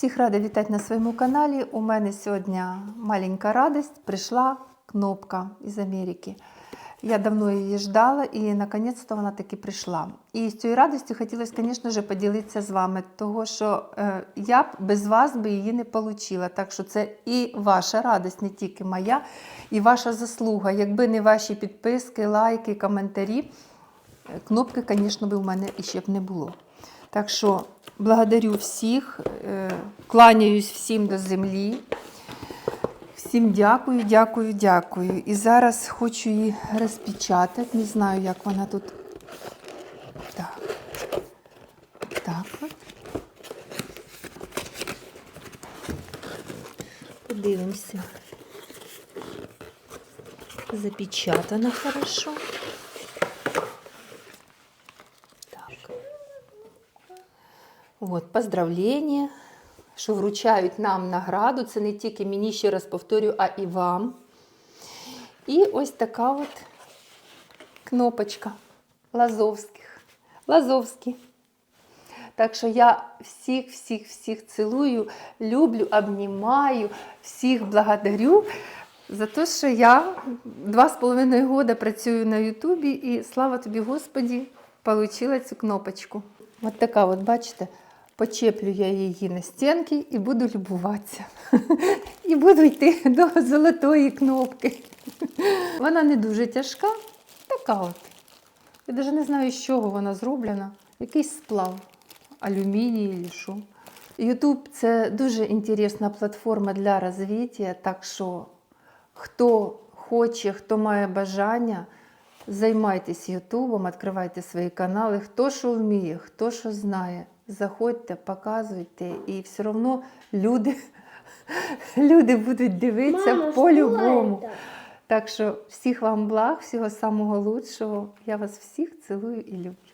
Всіх рада вітати на своєму каналі. У мене сьогодні маленька радість. Прийшла кнопка із Америки. Я давно її ждала і наконець-то вона таки прийшла. І з цією радістю хотілося, звісно ж, поділитися з вами, того що е, я б без вас би її не отримала. Так що це і ваша радість, не тільки моя, і ваша заслуга. Якби не ваші підписки, лайки, коментарі, е, кнопки, звісно, би у мене іще б не було. Так що благодарю всіх, е, кланяюсь всім до землі. Всім дякую, дякую, дякую. І зараз хочу її розпечатати. Не знаю, як вона тут. Так. Так. Подивимося. Запечатано хорошо. От, поздравлення, що вручають нам награду. Це не тільки мені, ще раз повторю, а і вам. І ось така от кнопочка Лазовських. Лазовські. Так що я всіх, всіх, всіх цілую, люблю, обнімаю, всіх благодарю за те, що я два з половиною года працюю на Ютубі і слава тобі, Господі, отримала цю кнопочку. От така, от, бачите, почеплю я її на стінки і буду любуватися. І буду йти до золотої кнопки. Вона не дуже тяжка, така от. Я навіть не знаю, з чого вона зроблена. Якийсь сплав, алюміній чи що. Ютуб це дуже інтересна платформа для розвиття, так що хто хоче, хто має бажання, займайтесь Ютубом, відкривайте свої канали. Хто що вміє, хто що знає. Заходьте, показуйте, і все одно люди, люди будуть дивитися по-любому. Так що всіх вам благ, всього самого лучшого. Я вас всіх цілую і люблю.